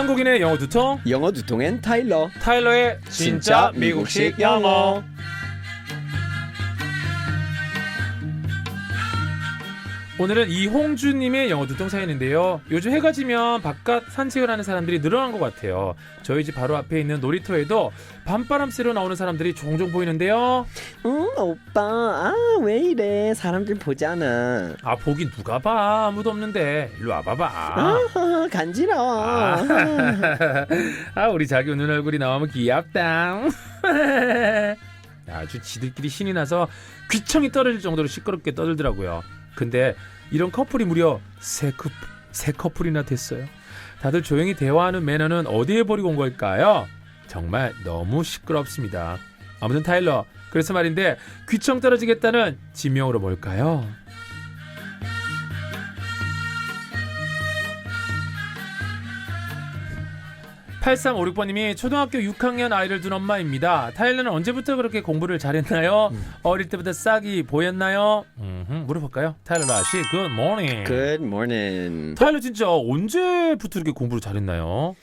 한국인의 영어 두통 영어 두통엔 타일러. 타일러의 진짜 미국식 영어. 오늘은 이홍주님의 영어 두통 사연인데요. 요즘 해가 지면 바깥 산책을 하는 사람들이 늘어난 것 같아요. 저희 집 바로 앞에 있는 놀이터에도 밤바람 쐬러 나오는 사람들이 종종 보이는데요. 응 오빠 아 왜 이래 사람들 보잖아. 아 보긴 누가 봐 아무도 없는데 일로 와봐봐. 아 간지러워. 아, 아, 우리 자기 웃는 얼굴이 너무 귀엽다. 아주 지들끼리 신이 나서 귀청이 떨어질 정도로 시끄럽게 떠들더라고요. 근데 이런 커플이 무려 세, 커, 세 커플이나 됐어요. 다들 조용히 대화하는 매너는 어디에 버리고 온 걸까요? 정말 너무 시끄럽습니다. 아무튼 타일러, 그래서 말인데 귀청 떨어지겠다는 지명으로 뭘까요? 8356번님이 초등학교 6학년 아이를 둔 엄마입니다. 타일러는 언제부터 그렇게 공부를 잘했나요? 어릴 때부터 싹이 보였나요? 음흠, 물어볼까요? 타일러 라시, good morning. Good morning. 타일러 진짜 언제부터 이렇게 공부를 잘했나요?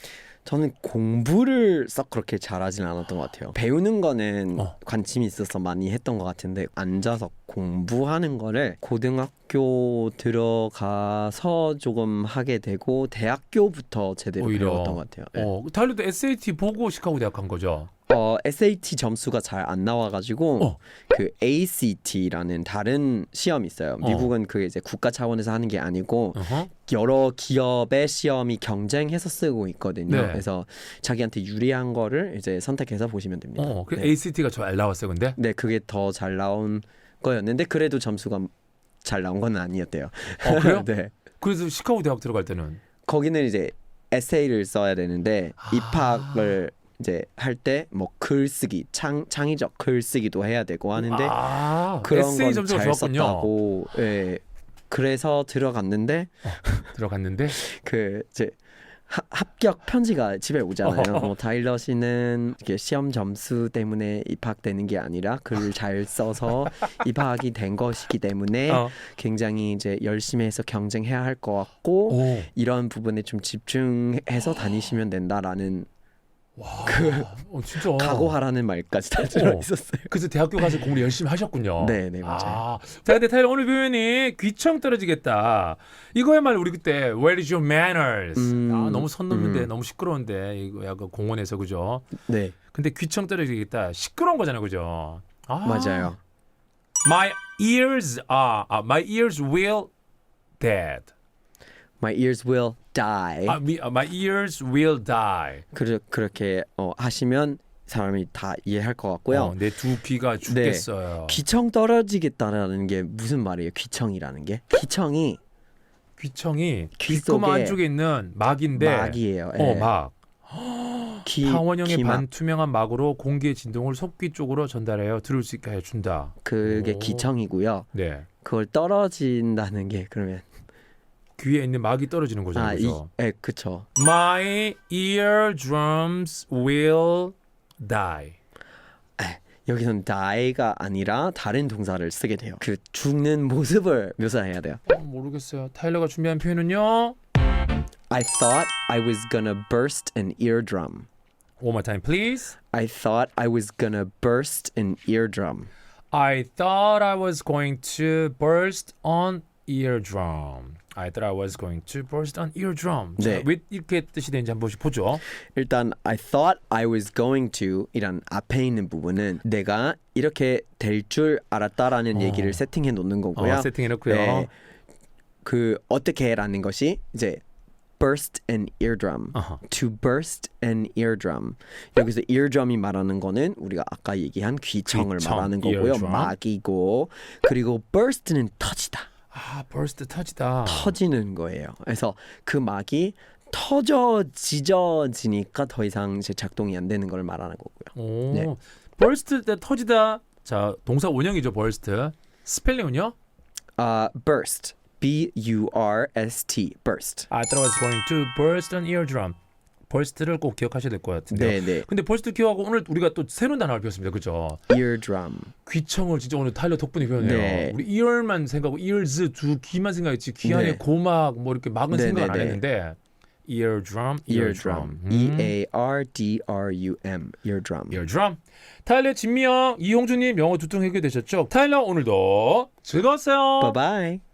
저는 공부를 썩 그렇게 잘하진 않았던 것 같아요. 배우는 거는 어. 관심이 있어서 많이 했던 것 같은데 앉아서 공부하는 거를 고등학교 들어가서 조금 하게 되고 대학교부터 제대로. 배웠던 것 같아요. 네. 어, 타일러도 SAT 보고 시카고 대학 간 거죠? 어, SAT 점수가 잘 안 나와가지고 어. 그 ACT라는 다른 시험이 있어요. 어. 미국은 그게 이제 국가 차원에서 하는 게 아니고 어허. 여러 기업의 시험이 경쟁해서 쓰고 있거든요. 네. 그래서 자기한테 유리한 거를 이제 선택해서 보시면 됩니다. 어, 그 네. ACT가 잘 나왔어요, 근데? 네, 그게 더 잘 나온 거였는데 그래도 점수가 잘 나온 건 아니었대요. 어, 그래요? 네. 그래서 시카고 대학 들어갈 때는 거기는 이제 에세이를 써야 되는데 아. 입학을 이제 할 때 뭐 글쓰기, 창 창의적 글쓰기도 해야 되고 하는데 아, 그런 에세이 건 점수가 잘 좋았군요. 썼다고. 예. 그래서 들어갔는데 들어갔는데 그 이제 하, 합격 편지가 집에 오잖아요. 뭐 타일러 씨는 이게 시험 점수 때문에 입학되는 게 아니라 글을 잘 써서 입학이 된 것이기 때문에 어. 굉장히 이제 열심히 해서 경쟁해야 할 것 같고 오. 이런 부분에 좀 집중해서 다니시면 된다라는 어, 진짜 각오하라는 말까지 다 들어 있었어요. 그래서 대학교 가서 공부 열심히 하셨군요. 네, 네, 맞아요. 아, 자, 근데 타일러 오늘 표현이 귀청 떨어지겠다. 이거야말로 우리 그때 Where is your manners? 음, 아, 너무 선 넘는데 음. 너무 시끄러운데 이거 약간 공원에서 그죠? 네, 근데 귀청 떨어지겠다. 시끄러운 거잖아요, 그죠? 아, 맞아요. My ears are, 아, my ears will dead. My ears will die. 아, mi- 아, my ears will die. 그, 그렇게 어, 하시면 사람이 다 이해할 것 같고요. 어, 내두 귀가 죽겠어요. 귀청 떨어지겠다라는 게 무슨 말이에요? 귀청이라는 게 귀청이 귀청이 귀 귓구멍 안쪽에 있는 막인데 막이에요. 어, 예. 막. 귀, 타원형의 귀막. 반투명한 막으로 공기의 진동을 속귀 쪽으로 전달하여 들을 수 있게 해준다. 그게 오. 귀청이고요. 네. 그걸 떨어진다는 게 그러면 귀에 있는 막이 떨어지는 아, 거잖아요. 이, 그죠? 예, 그쵸. My eardrums will die. 여기서는 die가 아니라 다른 동사를 쓰게 돼요. 그 죽는 모습을 묘사해야 돼요. 어, 모르겠어요. 타일러가 준비한 표현은요. I thought I was gonna burst an eardrum. One more time, please. I thought I was gonna burst an eardrum. I thought I was going to burst on eardrum. I thought I was going to burst on eardrum. 자, 네. 왜 이렇게 뜻이 되는지 한 번씩 보죠. 일단 I thought I was going to 이란 앞에 있는 부분은 내가 이렇게 될 줄 알았다라는 어. 얘기를 세팅해 놓는 거고요. 어, 세팅해 놓고요. 네. 그 어떻게라는 것이 이제 burst an eardrum. 어허. to burst an eardrum. 여기서 eardrum이 말하는 거는 우리가 아까 얘기한 귀청을 귀청, 말하는 거고요. eardrum. 막이고 그리고 burst는 터지다. 아, burst 터지다. 터지는 거예요. 그래서 그 막이 터져 지져지니까 더 이상 이제 작동이 안 되는 걸 말하는 거고요. 오. 네. burst 때 터지다. 자, 동사 원형이죠, burst. 스펠링은요? 아, burst. B U R S T. burst. I thought I was going to burst an eardrum. Burst를 꼭 기억하셔야 될 것 같은데요. 네, 네. 근데 burst 기억하고 오늘 우리가 또 새로운 단어를 배웠습니다. 그죠? eardrum. 귀청을 진짜 오늘 타일러 덕분에 배웠네요. 네. 우리 ear만 생각하고 ears 두 귀만 생각했지 귀 안에 네. 고막 뭐 이렇게 막은 네, 생각을 네, 안 네. 했는데 eardrum, eardrum. 음. E A R D R U M. eardrum. eardrum. 타일러 진미영, 이홍주님 영어 두통 해결되셨죠? 타일러 오늘도 즐거웠어요. Bye bye.